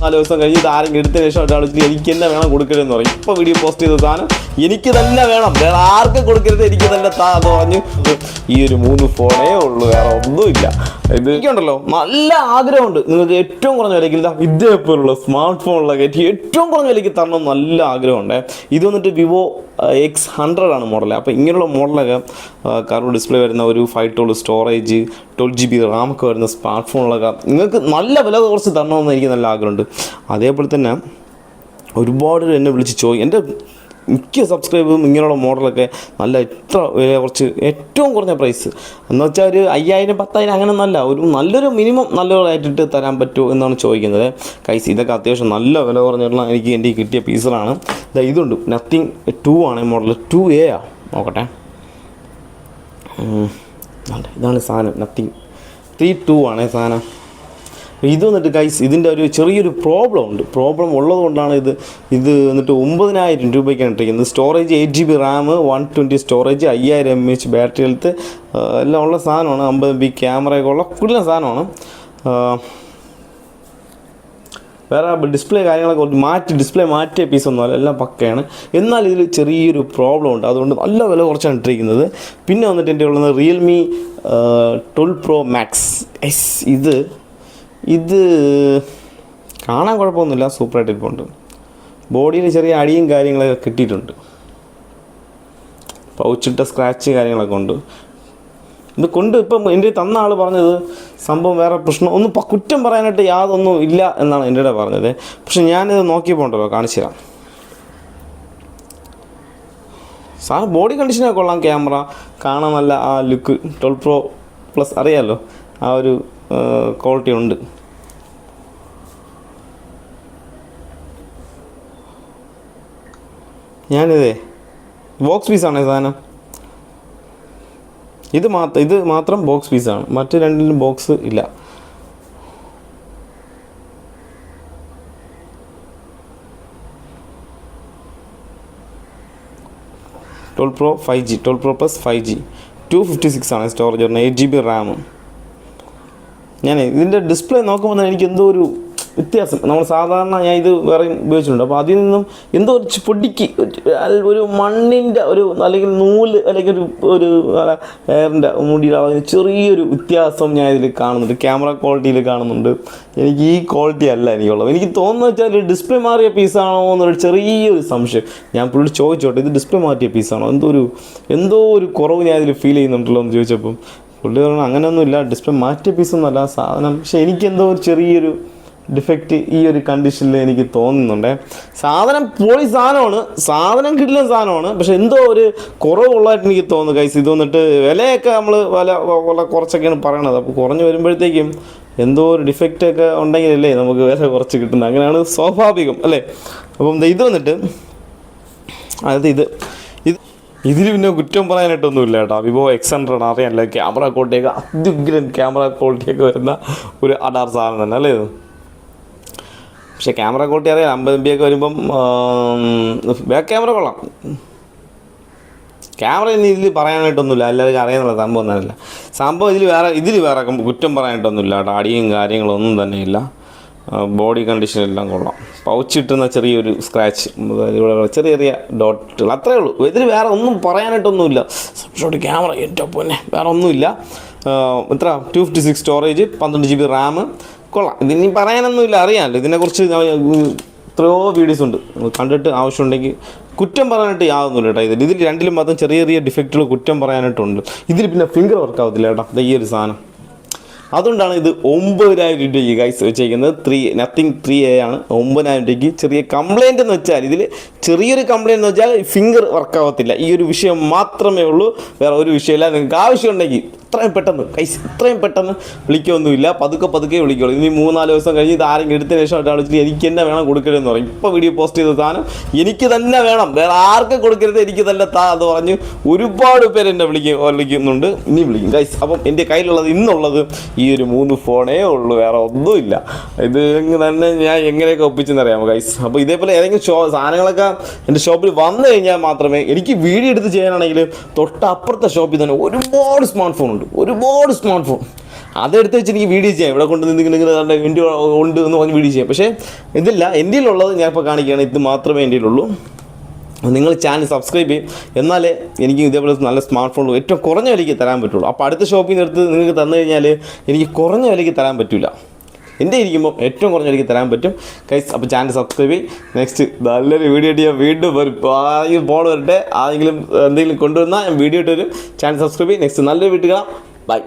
നാല് ദിവസം കഴിഞ്ഞിട്ട് ആരെങ്കിലും എടുത്തതിന് ശേഷം ഒരാൾ എനിക്ക് തന്നെ വേണം കൊടുക്കരുതെന്ന് പറയും. ഇപ്പോൾ വീഡിയോ പോസ്റ്റ് ചെയ്ത സാധനം എനിക്ക് തന്നെ വേണം. വേറെ ആർക്കും കൊടുക്കരുത് എനിക്ക് തന്നെ താ പറഞ്ഞു ഈ ഒരു മൂന്ന് ഫോണേ ഉള്ളൂ വേറെ ഒന്നുമില്ല. ഇത് എനിക്കുണ്ടല്ലോ നല്ല ആഗ്രഹമുണ്ട്. നിങ്ങൾക്ക് ഏറ്റവും കുറഞ്ഞ വിലയ്ക്ക് ഇതാ ഇതേപോലുള്ള സ്മാർട്ട് ഫോണിലൊക്കെ ഏറ്റവും കുറഞ്ഞ വിലയ്ക്ക് തരണം നല്ല ആഗ്രഹമുണ്ട്. ഇത് വന്നിട്ട് വിവോ എക്സ് ഹൺഡ്രഡ് ആണ് മോഡൽ അപ്പോൾ ഇങ്ങനെയുള്ള മോഡലൊക്കെ കറവ് ഡിസ്പ്ലേ വരുന്ന ഒരു five twelve storage twelve G B റാമൊക്കെ വരുന്ന സ്മാർട്ട് ഫോണിലൊക്കെ നിങ്ങൾക്ക് നല്ല വില കുറച്ച് തരണമെന്ന് എനിക്ക് നല്ല ആഗ്രഹമുണ്ട്. അതേപോലെ തന്നെ ഒരുപാട് എന്നെ വിളിച്ച് ചോദിക്കും എന്റെ മിക്ക സബ്സ്ക്രൈബും ഇങ്ങനെയുള്ള മോഡലൊക്കെ നല്ല എത്ര വില കുറച്ച് ഏറ്റവും കുറഞ്ഞ പ്രൈസ് എന്ന് വെച്ചാൽ ഒരു അയ്യായിരം പത്തായിരം അങ്ങനെ നല്ല ഒരു നല്ലൊരു മിനിമം നല്ലതായിട്ടിട്ട് തരാൻ പറ്റുമോ എന്നാണ് ചോദിക്കുന്നത്. കൈസ് ഇതൊക്കെ അത്യാവശ്യം നല്ല വില കുറഞ്ഞിട്ടുള്ള എനിക്ക് എന്റെ കിട്ടിയ പീസുകളാണ് ഇതാ ഇതുണ്ട്. നത്തിങ് ടു ആണ് മോഡൽ ടു എ ആ. നോക്കട്ടെ. ഇതാണ് സാധനം. നത്തിങ് ത്രീ ടു ആണ് സാധനം. ഇത് വന്നിട്ട് ഗൈസ് ഇതിന്റെ ഒരു ചെറിയൊരു പ്രോബ്ലം ഉണ്ട്. പ്രോബ്ലം ഉള്ളത് കൊണ്ടാണ് ഇത് ഇത് വന്നിട്ട് ഒമ്പതിനായിരം രൂപയ്ക്കാണ് ഇട്ടിരിക്കുന്നത്. Storage eight G B RAM one twenty storage അയ്യായിരം എം എച്ച് ബാറ്ററി ഹെൽത്ത് എല്ലാം ഉള്ള സാധനമാണ്. അമ്പത് എം ബി ക്യാമറയൊക്കെ ഉള്ള കൂടുതൽ സാധനമാണ്. വേറെ ഡിസ്പ്ലേ കാര്യങ്ങളൊക്കെ മാറ്റി ഡിസ്പ്ലേ മാറ്റിയ പീസ് അല്ല എല്ലാം പക്കയാണ്. എന്നാൽ ഇതിൽ ചെറിയൊരു പ്രോബ്ലം ഉണ്ട്. അതുകൊണ്ട് നല്ല വില കുറച്ചാണ് ഇട്ടിരിക്കുന്നത്. പിന്നെ വന്നിട്ട് എന്റെ ഉള്ളത് Realme twelve pro max S ഇത് ഇത് കാണാൻ കുഴപ്പമൊന്നുമില്ല. സൂപ്പറായിട്ട് ഇരിപ്പുണ്ട്. ബോഡിയിൽ ചെറിയ അടിയും കാര്യങ്ങളൊക്കെ കിട്ടിയിട്ടുണ്ട്. പൗച്ചിട്ട സ്ക്രാച്ച് കാര്യങ്ങളൊക്കെ ഉണ്ട്. ഇത് കൊണ്ട് ഇപ്പം എന്റെ തന്ന ആൾ പറഞ്ഞത് സംഭവം വേറെ പ്രശ്നം. ഒന്നും കുറ്റം പറയാനായിട്ട് യാതൊന്നും ഇല്ല എന്നാണ് എന്റെ കൂടെ പറഞ്ഞത്. പക്ഷെ ഞാനിത് നോക്കിയപ്പോൾ ഉണ്ടല്ലോ കാണിച്ചു തരാം. സാർ ബോഡി കണ്ടീഷനൊക്കെ കൊള്ളാം. ക്യാമറ കാണാൻ നല്ല ആ ലുക്ക് ട്വൽവ് പ്രോ പ്ലസ് അറിയാമല്ലോ ആ ഒരു ക്വാളിറ്റി ഉണ്ട്. ഞാനിതേ ബോക്സ് പീസാണ് സാധനം? ഇത് മാത്രം ഇത് മാത്രം ബോക്സ് പീസാണ് മറ്റ് രണ്ടിലും ബോക്സ് ഇല്ല. Twelve pro five G twelve pro plus five G two fifty six ആണ് സ്റ്റോറേജ് വരുന്നത് എയ്റ്റ് ജി ബി റാമും ഞാൻ ഇതിന്റെ ഡിസ്പ്ലേ നോക്കുമ്പോൾ തന്നെ എനിക്ക് എന്തോ ഒരു വ്യത്യാസം. നമ്മൾ സാധാരണ ഞാൻ ഇത് വേറെ ഉപയോഗിച്ചിട്ടുണ്ട്. അപ്പോൾ അതിൽ നിന്നും എന്തോ ഒരു പൊടിക്ക് ഒരു- മണ്ണിന്റെ ഒരു അല്ലെങ്കിൽ നൂൽ അല്ലെങ്കിൽ ഒരു ഒരു എയറിന്റെ മുടിയുടെ ചെറിയൊരു വ്യത്യാസം ഞാൻ ഇതിൽ കാണുന്നുണ്ട്. ക്യാമറ ക്വാളിറ്റിയിൽ കാണുന്നുണ്ട്. എനിക്ക് ഈ ക്വാളിറ്റി അല്ല എനിക്കുള്ളത്. എനിക്ക് തോന്നുന്നത് വെച്ചാൽ ഡിസ്പ്ലേ മാറിയ പീസാണോ എന്നൊരു ചെറിയൊരു സംശയം. ഞാൻ പുള്ളി ചോദിച്ചോട്ടെ ഇത് ഡിസ്പ്ലേ മാറ്റിയ പീസാണോ? എന്തോ ഒരു എന്തോ ഒരു കുറവ് ഞാൻ ഇതിൽ ഫീൽ ചെയ്യുന്നുണ്ടല്ലോ എന്ന് ചോദിച്ചപ്പം പുള്ളി പറഞ്ഞു അങ്ങനെയൊന്നുമില്ല ഡിസ്പ്ലേ മാറ്റിയ പീസൊന്നുമല്ല സാധനം. പക്ഷെ എനിക്കെന്തോ ഒരു ചെറിയൊരു ഡിഫക്റ്റ് ഈ ഒരു കണ്ടീഷനിൽ എനിക്ക് തോന്നുന്നുണ്ട്. സാധനം പോളി സാധനമാണ്. സാധനം കിട്ടുന്ന സാധനമാണ്. പക്ഷെ എന്തോ ഒരു കുറവുള്ളതായിട്ട് എനിക്ക് തോന്നുന്നു കൈസ് ഇത് വന്നിട്ട് വിലയൊക്കെ നമ്മൾ വില വളരെ കുറച്ചൊക്കെയാണ് പറയണത്. അപ്പോൾ കുറഞ്ഞ് വരുമ്പോഴത്തേക്കും എന്തോ ഒരു ഡിഫക്റ്റ് ഒക്കെ ഉണ്ടെങ്കിലല്ലേ നമുക്ക് വില കുറച്ച് കിട്ടുന്നത്. അങ്ങനെയാണ് സ്വാഭാവികം അല്ലേ? അപ്പം ഇത് വന്നിട്ട് അതായത് ഇത് ഇത് ഇതിൽ പിന്നെ കുറ്റം പറയാനായിട്ടൊന്നുമില്ല കേട്ടോ. വിവോ എക്സ് ഹൺഡ്രഡ് അറിയാമല്ലോ ക്യാമറ ക്വാളിറ്റിയൊക്കെ അത്യുഗ്രൻ ക്യാമറ ക്വാളിറ്റിയൊക്കെ വരുന്ന ഒരു അഡാർ സാധനം തന്നെ അല്ലേ പക്ഷേ ക്യാമറ ക്വാളിറ്റി അറിയാം. അമ്പത് എം ബി ഒക്കെ വരുമ്പം ബാക്ക് ക്യാമറ കൊള്ളാം. ക്യാമറ ഇനി ഇതിൽ പറയാനായിട്ടൊന്നുമില്ല. എല്ലാവർക്കും അറിയാനുള്ള സംഭവം ഒന്നുമല്ല. സംഭവം ഇതിൽ വേറെ ഇതിൽ വേറെ കുറ്റം പറയാനായിട്ടൊന്നുമില്ല കേട്ടോ. അടിയും കാര്യങ്ങളൊന്നും തന്നെ ഇല്ല ബോഡി കണ്ടീഷൻ എല്ലാം കൊള്ളാം. പൗച്ച് കിട്ടുന്ന ചെറിയൊരു സ്ക്രാച്ച് ചെറിയ ചെറിയ ഡോട്ടുകൾ അത്രേ ഉള്ളൂ. ഇതിൽ വേറെ ഒന്നും പറയാനായിട്ടൊന്നുമില്ല. ഷോട്ട് ക്യാമറ ഏറ്റവും പോന്നെ. വേറെ ഒന്നുമില്ല. എത്ര? ടു ഫിഫ്റ്റി സിക്സ് സ്റ്റോറേജ് പന്ത്രണ്ട് ജി ബി റാം കൊള്ളാം. ഇതിനി പറയാനൊന്നുമില്ല അറിയാമല്ലോ ഇതിനെക്കുറിച്ച് എത്രയോ വീഡിയോസ് ഉണ്ട്. കണ്ടിട്ട് ആവശ്യമുണ്ടെങ്കിൽ കുറ്റം പറയാനായിട്ട് യാതൊന്നുമില്ല കേട്ടോ. ഇതിൽ ഇതിൽ രണ്ടിലും മാത്രം ചെറിയ ചെറിയ ഡിഫക്റ്റുകൾ കുറ്റം പറയാനായിട്ടുണ്ട്. ഇതിൽ പിന്നെ ഫിംഗർ വർക്ക് ആവത്തില്ല കേട്ടോ. ഈ ഒരു സാധനം. അതുകൊണ്ടാണ് ഇത് ഒമ്പതിനായിരം രൂപയ്ക്ക് ഗൈസ് വെച്ചേക്കുന്നത്. ത്രീ നത്തിങ് ത്രീ എ ആണ്. ഒമ്പതിനായിരം രൂപയ്ക്ക് ചെറിയ കംപ്ലൈന്റ് എന്ന് വെച്ചാൽ ഇതിൽ ചെറിയൊരു കംപ്ലൈന്റ് എന്ന് വെച്ചാൽ ഫിംഗർ വർക്ക് ആവത്തില്ല. ഈ ഒരു വിഷയം മാത്രമേ ഉള്ളൂ. വേറെ ഒരു വിഷയമില്ല. നിങ്ങൾക്ക് ആവശ്യമുണ്ടെങ്കിൽ ഇത്രയും പെട്ടെന്ന് കൈസ് ഇത്രയും പെട്ടെന്ന് വിളിക്കൊന്നുമില്ല. പതുക്കെ പതുക്കെ വിളിക്കുള്ളൂ. ഇനി മൂന്നാൽ ദിവസം കഴിഞ്ഞ് ഇത് ആരെങ്കിലും എടുത്തതിന് ശേഷം ഒരാൾ വിളിച്ചിട്ട് എനിക്ക് തന്നെ വേണം കൊടുക്കരുതെന്ന് പറയും. ഇപ്പോൾ വീഡിയോ പോസ്റ്റ് ചെയ്ത സാധനം എനിക്ക് തന്നെ വേണം. വേറെ ആർക്കും കൊടുക്കരുത്. എനിക്ക് തന്നെ താ എന്ന് പറഞ്ഞ് ഒരുപാട് പേര് എന്നെ വിളിക്കും വിളിക്കുന്നുണ്ട്. ഇനി വിളിക്കും. കൈസ് അപ്പം എന്റെ കയ്യിലുള്ളത് ഇന്നുള്ളത് ഈ ഒരു മൂന്ന് ഫോണേ ഉള്ളൂ വേറെ ഒന്നുമില്ല. ഇത് തന്നെ ഞാൻ എങ്ങനെയൊക്കെ ഒപ്പിച്ചെന്നറിയാമോ ഗൈസ് അപ്പോൾ ഇതേപോലെ ഏതെങ്കിലും ഷോ സാധനങ്ങളൊക്കെ എന്റെ ഷോപ്പിൽ വന്നു കഴിഞ്ഞാൽ മാത്രമേ എനിക്ക് വീഡിയോ എടുത്ത് ചെയ്യാനാണെങ്കിൽ തൊട്ടപ്പുറത്തെ ഷോപ്പിൽ തന്നെ ഒരുപാട് സ്മാർട്ട് ഫോൺ ഉണ്ട്. ഒരുപാട് സ്മാർട്ട് ഫോൺ അതെടുത്ത് വെച്ച് എനിക്ക് വീഡിയോ ചെയ്യാം. ഇവിടെ കൊണ്ട് ഇങ്ങനെ ഇങ്ങനെ എന്റെ ഉണ്ട് എന്ന് പറഞ്ഞ് വീഡിയോ ചെയ്യാം. പക്ഷേ ഇതില്ല. എന്റെ ഉള്ളത് ഞാൻ ഇപ്പോൾ കാണിക്കുകയാണ്. ഇത് മാത്രമേ എന്റെ ഉള്ളൂ നിങ്ങൾ ചാനൽ സബ്സ്ക്രൈബ് ചെയ്യും. എന്നാലേ എനിക്ക് ഇതേപോലെ നല്ല സ്മാർട്ട് ഫോൺ ഏറ്റവും കുറഞ്ഞ വിലയ്ക്ക് തരാൻ പറ്റുള്ളൂ. അപ്പോൾ അടുത്ത ഷോപ്പിൽ നിന്ന് എടുത്ത് നിങ്ങൾക്ക് തന്നു കഴിഞ്ഞാൽ എനിക്ക് കുറഞ്ഞ വിലയ്ക്ക് തരാൻ പറ്റില്ല എന്റെ ഇരിക്കുമ്പോൾ ഏറ്റവും കുറഞ്ഞ വിലയ്ക്ക് തരാൻ പറ്റും. കൈസ് അപ്പോൾ ചാനൽ സബ്സ്ക്രൈബ് ചെയ്യും. നെക്സ്റ്റ് നല്ലൊരു വീഡിയോ ഇട്ട് ഞാൻ വീണ്ടും വരും. ആരെങ്കിലും ഫോൺ വരട്ടെ? ആരെങ്കിലും എന്തെങ്കിലും കൊണ്ടുവന്നാൽ ഞാൻ വീഡിയോ ഇട്ട് വരും ചാനൽ സബ്സ്ക്രൈബ് ചെയ്യും. നെക്സ്റ്റ് നല്ലൊരു വീട്ടിൽ ബൈ